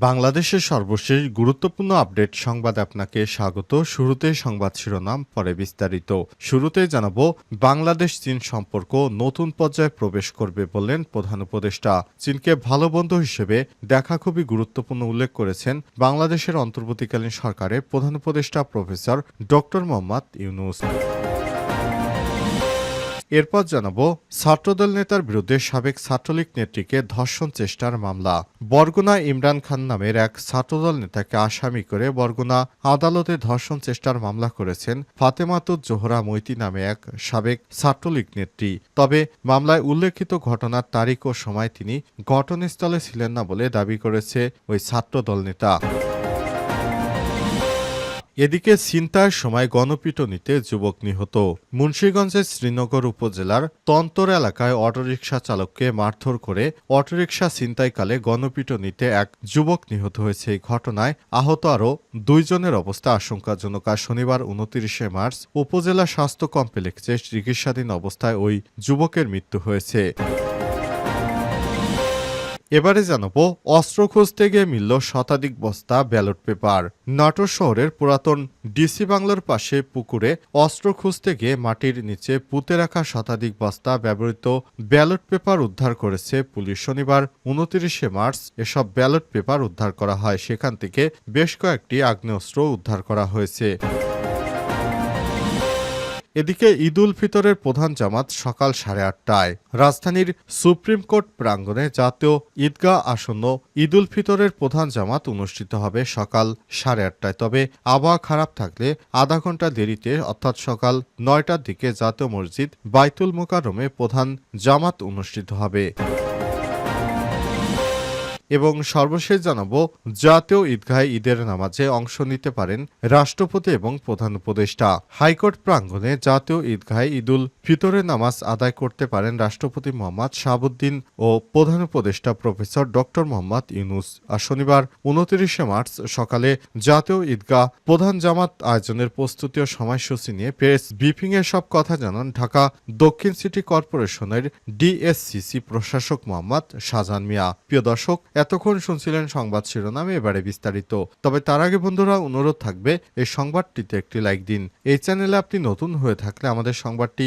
বাংলাদেশের সর্বশেষ গুরুত্বপূর্ণ আপডেট সংবাদ আপনাকে স্বাগত। শুরুতে সংবাদ শিরোনাম, পরে বিস্তারিত। শুরুতে জানাব, বাংলাদেশ চীন সম্পর্ক নতুন পর্যায়ে প্রবেশ করবে বললেন প্রধান উপদেষ্টা। চীনকে ভালো বন্ধু হিসেবে দেখা খুবই গুরুত্বপূর্ণ উল্লেখ করেছেন বাংলাদেশের অন্তর্বর্তীকালীন সরকারের প্রধান উপদেষ্টা প্রফেসর ডক্টর মোহাম্মদ ইউনুস। এরপর জানাব, ছাত্রদল নেতার বিরুদ্ধে সাবেক ছাত্রলীগ নেত্রীকে ধর্ষণ চেষ্টার মামলা। বরগুনা ইমরান খান নামের এক ছাত্রদল নেতাকে আসামি করে বরগুনা আদালতে ধর্ষণ চেষ্টার মামলা করেছেন ফাতেমাতুজ জোহরা মৈতি নামে এক সাবেক ছাত্রলীগ নেত্রী। তবে মামলায় উল্লেখিত ঘটনার তারিখ ও সময় তিনি ঘটনাস্থলে ছিলেন না বলে দাবি করেছে ওই ছাত্রদল নেতা। এদিকে ছিনতাইয়ের সময় গণপিটুনিতে যুবক নিহত। মুন্সীগঞ্জের শ্রীনগর উপজেলার তন্তর এলাকায় অটোরিকশা চালককে মারধর করে অটোরিকশা ছিনতাইকালে গণপিটুনিতে এক যুবক নিহত হয়েছে। এই ঘটনায় আহত আরও দুইজনের অবস্থা আশঙ্কাজনক। আর শনিবার উনত্রিশে মার্চ উপজেলা স্বাস্থ্য কমপ্লেক্সে চিকিৎসাধীন অবস্থায় ওই যুবকের মৃত্যু হয়েছে। এবারে জানাব, অস্ত্র খুঁজতে গিয়ে মিলল শতাধিক বস্তা ব্যালট পেপার। নাটোর শহরের পুরাতন ডিসি বাংলার পাশে পুকুরে অস্ত্র খুঁজতে গিয়ে মাটির নিচে পুঁতে রাখা শতাধিক বস্তা ব্যবহৃত ব্যালট পেপার উদ্ধার করেছে পুলিশ। শনিবার উনত্রিশে মার্চ এসব ব্যালট পেপার উদ্ধার করা হয়। সেখান থেকে বেশ কয়েকটি আগ্নেয়াস্ত্র উদ্ধার করা হয়েছে। এদিকে ঈদ উল ফিতরের প্রধান জামাত সকাল সাড়ে আটটায়। রাজধানীর সুপ্রিম কোর্ট প্রাঙ্গণে জাতীয় ঈদগাহ আসন্ন ঈদ উল ফিতরের প্রধান জামাত অনুষ্ঠিত হবে সকাল সাড়ে আটটায়। তবে আবহাওয়া খারাপ থাকলে আধা ঘণ্টা দেরিতে, অর্থাৎ সকাল নয়টার দিকে জাতীয় মসজিদ বাইতুল মোকারমে প্রধান জামাত অনুষ্ঠিত হবে। এবং সর্বশেষ জানাব, জাতীয় ঈদগাহে ঈদের নামাজে অংশ নিতে পারেন রাষ্ট্রপতি এবং প্রধান উপদেষ্টা। হাইকোর্ট প্রাঙ্গণে জাতীয় ঈদগাহে ঈদুল ফিতরের নামাজ আদায় করতে পারেন রাষ্ট্রপতি মোহাম্মদ শাহাবুদ্দিন ও প্রধান উপদেষ্টা প্রফেসর ডক্টর মোহাম্মদ ইউনুস। আর শনিবার উনত্রিশে মার্চ সকালে জাতীয় ঈদগাহ প্রধান জামাত আয়োজনের প্রস্তুতি ও সময়সূচি নিয়ে প্রেস ব্রিফিং এ সব কথা জানান ঢাকা দক্ষিণ সিটি কর্পোরেশনের ডিএসসিসি প্রশাসক মোহাম্মদ শাহজাহান মিয়া। প্রিয় দর্শক, এতক্ষণ শুনছিলেন সংবাদ শিরোনামে এবারে বিস্তারিত। তবে তার আগে বন্ধুরা, অনুরোধ থাকবে, এই সংবাদটিতে একটি লাইক দিন। এই চ্যানেলে আপনি নতুন হয়ে থাকলে আমাদের সংবাদটি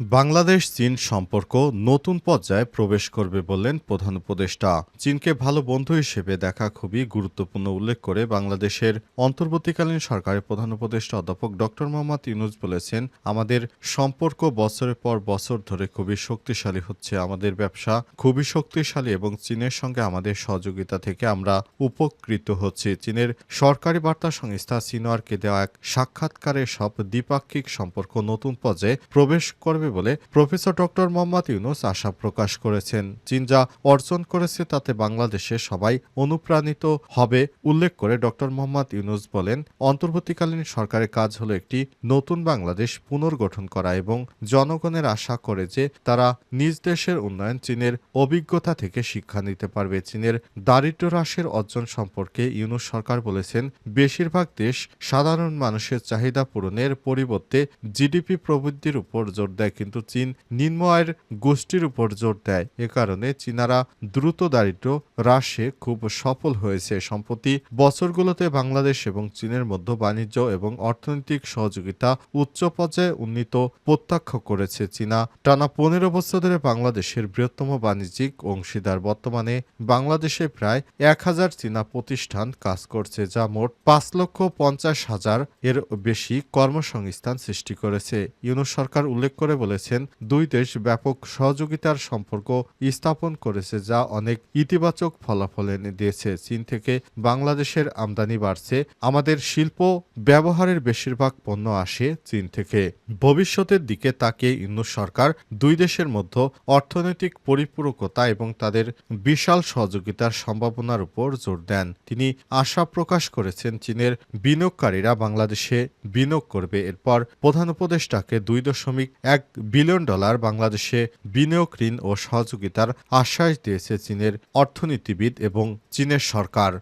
বাংলাদেশ চীন সম্পর্ক নতুন পর্যায়ে প্রবেশ করবে বললেন প্রধান উপদেষ্টা। চীনকে ভালো বন্ধু হিসেবে দেখা খুবই গুরুত্বপূর্ণ উল্লেখ করে বাংলাদেশের অন্তর্বর্তীকালীন সরকারের প্রধান উপদেষ্টা অধ্যাপক ডক্টর মোহাম্মদ ইউনুস বলেছেন, আমাদের সম্পর্ক বছরের পর বছর ধরে খুবই শক্তিশালী হচ্ছে। আমাদের ব্যবসা খুবই শক্তিশালী এবং চীনের সঙ্গে আমাদের সহযোগিতা থেকে আমরা উপকৃত হচ্ছি। চীনের সরকারি বার্তা সংস্থা সিনোয়ারকে দেওয়া এক সাক্ষাৎকারে সব দ্বিপাক্ষিক সম্পর্ক নতুন পর্যায়ে প্রবেশ করবে বলে প্রফেসর ডক্টর মোহাম্মদ ইউনুস আশা প্রকাশ করেছেন। চীন যা অর্জন করেছে তাতে বাংলাদেশে সবাই অনুপ্রাণিত হবে, উল্লেখ করে ডক্টর মোহাম্মদ ইউনুস বলেন, অন্তর্বর্তীকালীন সরকারের কাজ হলো একটি নতুন বাংলাদেশ পুনর্গঠন করা এবং জনগণের আশা করে যে তারা নিজ দেশের উন্নয়ন চীনের অভিজ্ঞতা থেকে শিক্ষা নিতে পারবে। চীনের দারিদ্র হ্রাসের অর্জন সম্পর্কে ইউনুস সরকার বলেছেন, বেশিরভাগ দেশ সাধারণ মানুষের চাহিদা পূরণের পরিবর্তে জিডিপি প্রবৃদ্ধির উপর জোর দেয়। কিন্তু চীন নিম্ন আয়ের গোষ্ঠীর উপর জোর দেয়। এ কারণে চীনারা দ্রুত দারিদ্র হ্রাসে খুব সফল হয়েছে। সম্প্রতি বছরগুলোতে বাংলাদেশ এবং চীনের মধ্যে বাণিজ্য এবং অর্থনৈতিক সহযোগিতা উচ্চ পর্যায়ে উন্নীত প্রত্যক্ষ করেছে চীনা। টানা পনেরো বছর ধরে বাংলাদেশের বৃহত্তম বাণিজ্যিক অংশীদার। বর্তমানে বাংলাদেশে প্রায় এক হাজার চীনা প্রতিষ্ঠান কাজ করছে, যা মোট পাঁচ লক্ষ পঞ্চাশ হাজার এর বেশি কর্মসংস্থান সৃষ্টি করেছে। ইউনুস সরকার উল্লেখ করে বলেছেন, দুই দেশ ব্যাপক সহযোগিতার সম্পর্ক স্থাপন করেছে যা অনেক ইতিবাচক ফলাফল এনে দিয়েছে। চীন থেকে বাংলাদেশের আমদানি বাড়ছে, আমাদের শিল্প ব্যবহারের বেশিরভাগ পণ্য আসে চীন থেকে। ভবিষ্যতের দিকে তাকিয়ে ইউনুস সরকার দুই দেশের মধ্যে অর্থনৈতিক পরিপূরকতা এবং তাদের বিশাল সহযোগিতার সম্ভাবনার উপর জোর দেন। তিনি আশা প্রকাশ করেছেন, চীনের বিনিয়োগকারীরা বাংলাদেশে বিনিয়োগ করবে। এরপর প্রধান উপদেষ্টাকে দুই দশমিক এক বিলিয়ন ডলার বাংলাদেশে বিনিয়োগ ঋণ ও সহযোগিতার আশ্বাস দিয়েছে চীনের অর্থনীতিবিদ এবং চীনের সরকার।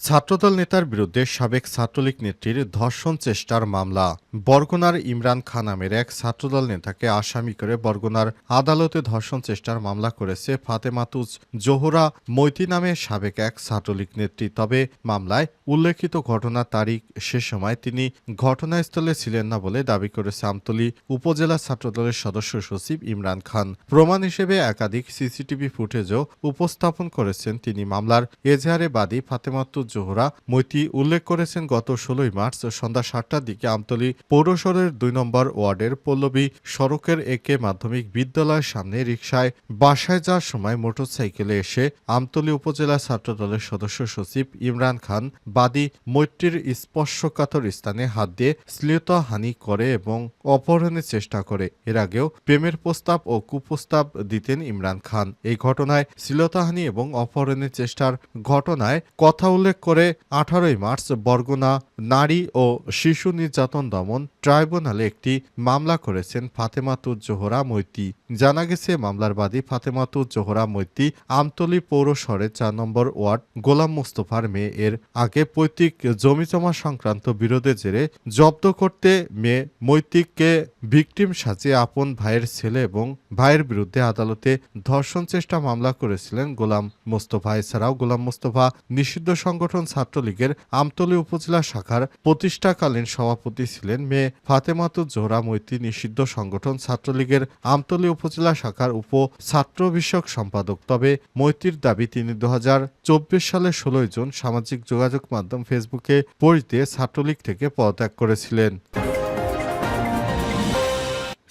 ছাত্রদল নেতার বিরুদ্ধে সাবেক ছাত্রলীগ নেত্রীর ধর্ষণ চেষ্টার মামলা। বরগুনার ইমরান খান নামের এক ছাত্রদল নেতাকে আসামি করে বরগুনার আদালতে ধর্ষণ চেষ্টার মামলা করেছে ফাতেমাতুজ জোহরা মৈতি নামে সাবেক এক ছাত্রলীগ নেত্রী। তবে মামলায় উল্লেখিত ঘটনার তারিখ সে সময় তিনি ঘটনাস্থলে ছিলেন না বলে দাবি করেছে আমতলী উপজেলা ছাত্রদলের সদস্য সচিব ইমরান খান। প্রমাণ হিসেবে একাধিক সিসিটিভি ফুটেজও উপস্থাপন করেছেন তিনি। মামলার এজাহারে বাদী ফাতেমাতুজ জোহরা মৈতি উল্লেখ করেছেন, গত ষোলোই মার্চ সন্ধ্যা সাতটার দিকে আমতলী পৌরসরের দুই নম্বর ওয়ার্ডের পল্লবী সড়কের একে মাধ্যমিক বিদ্যালয়ের সামনে রিকশায় বাসায় যাওয়ার সময় মোটরসাইকেলে এসে আমতলী উপজেলা ছাত্রদলের সদস্য সচিব ইমরান খান বাদী মৈত্রীর স্পর্শকাতর স্থানে হাত দিয়ে শ্লীলতাহানি করে এবং অপহরণের চেষ্টা করে। এর আগেও প্রেমের প্রস্তাব ও কুপ্রস্তাব দিতেন ইমরান খান। এই ঘটনায় শ্লীলতাহানি এবং অপহরণের চেষ্টার ঘটনায় কথা উল্লেখ করে আঠারোই মার্চ বরগুনা নারী ও শিশু নির্যাতন দমন ট্রাইব্যুনালে একটি মামলা করেছেন ফাতেমাতুজ জোহরা মৈতি। জানা গেছে, মামলার বাদী ফাতেমাতুজ জোহরা মৈতি আমতলী পৌরসরে চার নম্বর ওয়ার্ড গোলাম মোস্তফার মেয়ে। এর আগে পৈতৃক জমিজমা সংক্রান্ত বিরোধের জেরে জব্দ করতে মেয়ে মৈতিককে ভিকটিম সাজিয়ে আপন ভাইয়ের ছেলে এবং ভাইয়ের বিরুদ্ধে আদালতে ধর্ষণ চেষ্টা মামলা করেছিলেন গোলাম মোস্তফা। এছাড়াও গোলাম মোস্তফা নিষিদ্ধ সংগঠন ছাত্রলীগের আমতলী উপজেলা শাখার প্রতিষ্ঠাকালীন সভাপতি ছিলেন মেয়ে ফাতেমাতু জোরা মৈত্রী নিষিদ্ধ সংগঠন ছাত্রলীগের আমতলী উপজেলা শাখার উপ ছাত্র বিষয়ক সম্পাদক। তবে মৈত্রীর দাবি, তিনি দু হাজার চব্বিশ সালের ষোলোই জুন সামাজিক যোগাযোগ মাধ্যম ফেসবুকে দিয়ে ছাত্রলীগ থেকে পদত্যাগ করেছিলেন।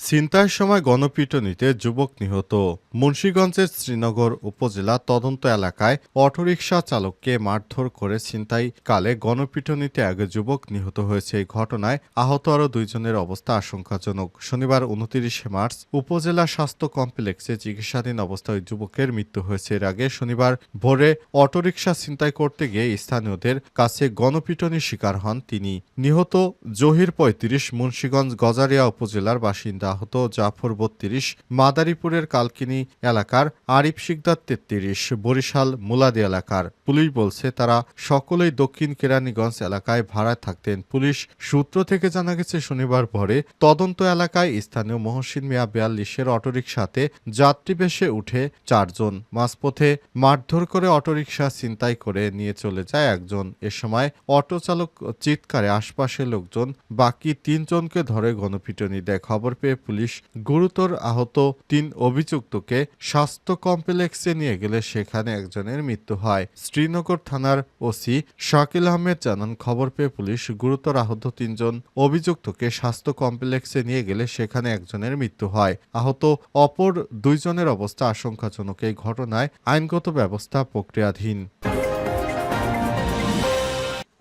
ছিনতাইয়ের সময় গণপিটুনিতে যুবক নিহত। মুন্সীগঞ্জের শ্রীনগর উপজেলা তদন্ত এলাকায় অটোরিকশা চালককে মারধর করে ছিনতাই কালে গণপিটুনিতে এক যুবক নিহত হয়েছে। এই ঘটনায় আহত আরও দুইজনের অবস্থা আশঙ্কাজনক। শনিবার উনতিরিশে মার্চ উপজেলা স্বাস্থ্য কমপ্লেক্সে চিকিৎসাধীন অবস্থায় ওই যুবকের মৃত্যু হয়েছে। এর আগে শনিবার ভোরে অটোরিকশা ছিনতাই করতে গিয়ে স্থানীয়দের কাছে গণপিটনির শিকার হন তিনি। নিহত জহির পঁয়ত্রিশ মুন্সীগঞ্জ গজারিয়া উপজেলার বাসিন্দা আহত জাফর বত্রিশ, মাদারীপুরের কালকিনি এলাকার আরিফ শিকদার তেত্রিশ, বরিশাল মুলাদি এলাকার। পুলিশ বলছে, তারা সকলেই দক্ষিণ কেরানীগঞ্জ এলাকায় ভাড়ায় থাকতেন। পুলিশ সূত্র থেকে জানা গেছে, শনিবার ভোরে তদন্ত এলাকায় স্থানীয় মহসিন মিয়া বিয়াল্লিশের অটোরিকশাতে যাত্রী বেশে উঠে চারজন। মাঝপথে মারধর করে অটোরিকশা ছিনতাই করে নিয়ে চলে যায় একজন। এ সময় অটো চালক চিৎকারে আশপাশের লোকজন, বাকি তিনজনকে ধরে গণপিটনি দেয়। খবর পেয়ে পুলিশ গুরুতর আহত তিন অভিযুক্তকে স্বাস্থ্য কমপ্লেক্সে নিয়ে গেলে সেখানে একজনের মৃত্যু হয়। শ্রীনগর থানার ওসি শাকিল আহমেদ জানান, খবর পেয়ে পুলিশ গুরুতর আহত তিনজন অভিযুক্তকে স্বাস্থ্য কমপ্লেক্সে নিয়ে গেলে সেখানে একজনের মৃত্যু হয়। আহত অপর দুইজনের অবস্থা আশঙ্কাজনক। এই ঘটনায় আইনগত ব্যবস্থা প্রক্রিয়াধীন।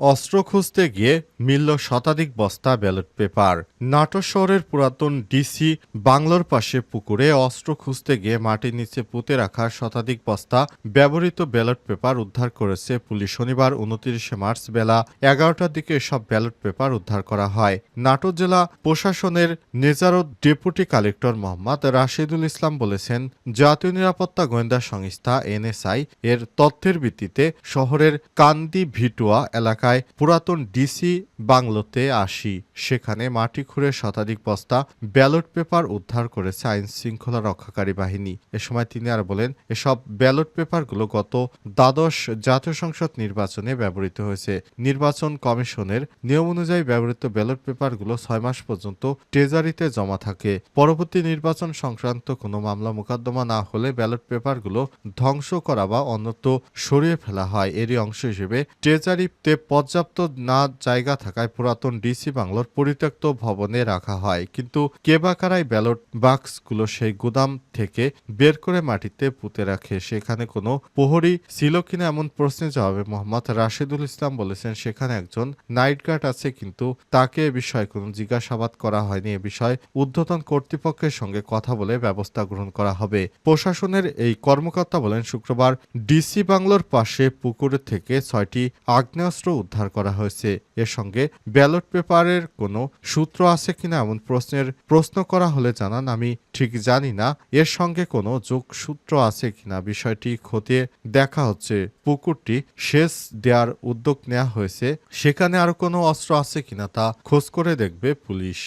অস্ত্র খুঁজতে গিয়ে মিলল শতাধিক বস্তা ব্যালট পেপার। নাটোর শহরের পুরাতন ডিসি বাংলোর পাশে পুকুরে অস্ত্র খুঁজতে গিয়ে মাটির নিচে পুঁতে রাখা শতাধিক বস্তা ব্যবহৃত ব্যালট পেপার উদ্ধার করেছে পুলিশ। শনিবার উনত্রিশে মার্চ বেলা এগারোটার দিকে সব ব্যালট পেপার উদ্ধার করা হয়। নাটোর জেলা প্রশাসনের নেজারত ডেপুটি কালেক্টর মোহাম্মদ রাশিদুল ইসলাম বলেছেন, জাতীয় নিরাপত্তা গোয়েন্দা সংস্থা এনএসআই এর তথ্যের ভিত্তিতে শহরের কান্দি ভিটুয়া এলাকায় পুরাতন ডিসি বাংলোতে আসি। সেখানে মাটি খুঁড়ে শতাধিক বস্তা, ব্যালট পেপার উদ্ধার করেছে আইন শৃঙ্খলা রক্ষাকারী বাহিনী। এ সময় তিনি আর বলেন, এসব ব্যালট পেপারগুলো গত দ্বাদশ জাতীয় সংসদ নির্বাচনে ব্যবহৃত হয়েছে। নির্বাচন কমিশনের নিয়ম অনুযায়ী ব্যবহৃত ব্যালট পেপারগুলো ছয় মাস পর্যন্ত ট্রেজারিতে জমা থাকে। পরবর্তী নির্বাচন সংক্রান্ত কোনো মামলা মোকদ্দমা না হলে ব্যালট পেপারগুলো ধ্বংস করা বা অন্যত্র সরিয়ে ফেলা হয়। এরই অংশ হিসেবে ট্রেজারিতে পর্যাপ্ত না জায়গা থাকায় পুরাতন ডিসি বাংলোর পরিত্যক্ত ভবনে রাখা হয়। কিন্তু কে বা কারাই ব্যালট বাক্সগুলো সেই গুদাম থেকে বের করে মাটিতে পুঁতে রাখে? সেখানে কোনো প্রহরী ছিল কিনা এমন প্রশ্নের জবাবে মোহাম্মদ রাশেদুল ইসলাম বলেছেন, সেখানে একজন নাইট গার্ড আছে, কিন্তু তাকে এ বিষয়ে কোনো জিজ্ঞাসাবাদ করা হয়নি। এ বিষয়ে ঊর্ধ্বতন কর্তৃপক্ষের সঙ্গে কথা বলে ব্যবস্থা গ্রহণ করা হবে। প্রশাসনের এই কর্মকর্তা বলেন, শুক্রবার ডিসি বাংলোর পাশে পুকুর থেকে ছয়টি আগ্নেয়াস্ত্র উদ্ধার করা হয়েছে। এর সঙ্গে ব্যালট পেপারের কোনো সূত্র আছে কিনা এমন প্রশ্নের প্রশ্ন করা হলে জানান, আমি ঠিক জানি না। এর সঙ্গে কোনো যোগসূত্র আছে কিনা বিষয়টি খতিয়ে দেখা হচ্ছে। পুকুরটি শেষ দেওয়ার উদ্যোগ নেওয়া হয়েছে। সেখানে আর কোনো অস্ত্র আছে কিনা তা খোঁজ করে দেখবে পুলিশ।